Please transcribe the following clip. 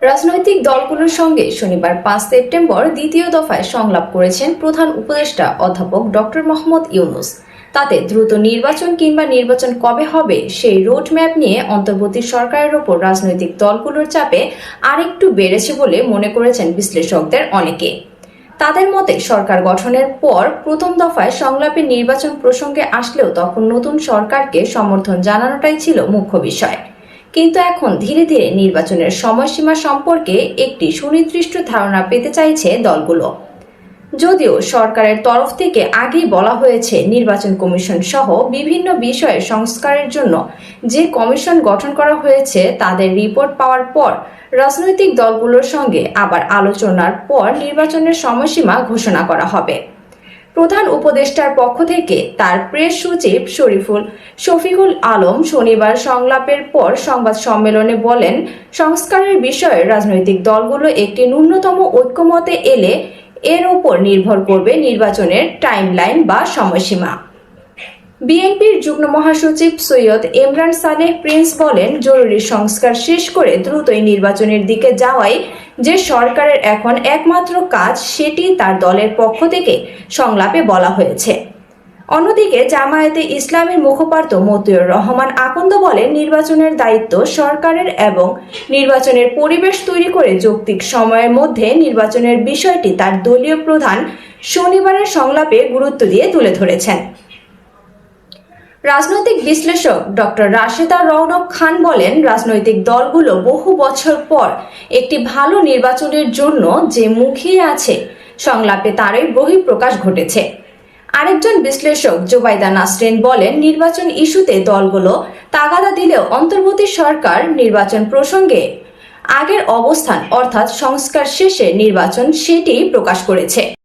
রাজনৈতিক দলগুলোর সঙ্গে শনিবার পাঁচ সেপ্টেম্বর দ্বিতীয় দফায় সংলাপ করেছেন প্রধান উপদেষ্টা অধ্যাপক ডক্টর মোহাম্মদ ইউনুস। তাতে দ্রুত নির্বাচন কিংবা নির্বাচন কবে হবে সেই রোডম্যাপ নিয়ে অন্তর্বর্তী সরকারের ওপর রাজনৈতিক দলগুলোর চাপে আরেকটু বেড়েছে বলে মনে করেছেন বিশ্লেষকদের অনেকে। তাদের মতে, সরকার গঠনের পর প্রথম দফায় সংলাপে নির্বাচন প্রসঙ্গে আসলেও তখন নতুন সরকারকে সমর্থন জানানোটাই ছিল মুখ্য বিষয়। কিন্তু এখন ধীরে ধীরে নির্বাচনের সময়সীমা সম্পর্কে একটি সুনির্দিষ্ট ধারণা পেতে চাইছে দলগুলো। যদিও সরকারের তরফ থেকে আগেই বলা হয়েছে, নির্বাচন কমিশন সহ বিভিন্ন বিষয়ে সংস্কারের জন্য যে কমিশন গঠন করা হয়েছে, তাদের রিপোর্ট পাওয়ার পর রাজনৈতিক দলগুলোর সঙ্গে আবার আলোচনার পর নির্বাচনের সময়সীমা ঘোষণা করা হবে। প্রধান উপদেষ্টার পক্ষ থেকে তার প্রেস সচিব শরীফুল শফিকুল আলম শনিবার সংলাপের পর সংবাদ সম্মেলনে বলেন, সংস্কারের বিষয়ে রাজনৈতিক দলগুলো একটি ন্যূনতম ঐক্যমতে এলে এর উপর নির্ভর করবে নির্বাচনের টাইমলাইন বা সময়সীমা। বিএনপির যুগ্ম মহাসচিব সৈয়দ ইমরান সালেহ প্রিন্স বলেন, জরুরি সংস্কার শেষ করে দ্রুতই নির্বাচনের দিকে যাওয়াই যে সরকারের এখন একমাত্র কাজ, সেটি তার দলের পক্ষ থেকে সংলাপে বলা হয়েছে। অন্যদিকে জামায়াতে ইসলামের মুখপাত্র মতিউর রহমান আকন্দ বলেন, নির্বাচনের দায়িত্ব সরকারের এবং নির্বাচনের পরিবেশ তৈরি করে যৌক্তিক সময়ের মধ্যে নির্বাচনের বিষয়টি তার দলীয় প্রধান শনিবারের সংলাপে গুরুত্ব দিয়ে তুলে ধরেছেন। রাজনৈতিক বিশ্লেষক ডক্টর রাশেদা রৌনক খান বলেন, রাজনৈতিক দলগুলো বহু বছর পর একটি ভালো নির্বাচনের জন্য যে মুখিয়ে আছে, সংলাপে তারই বহিঃপ্রকাশ ঘটেছে। আরেকজন বিশ্লেষক জোবাইদা নাসরিন বলেন, নির্বাচন ইস্যুতে দলগুলো তাগাদা দিলেও অন্তর্বর্তী সরকার নির্বাচন প্রসঙ্গে আগের অবস্থান অর্থাৎ সংস্কার শেষে নির্বাচন সেটি প্রকাশ করেছে।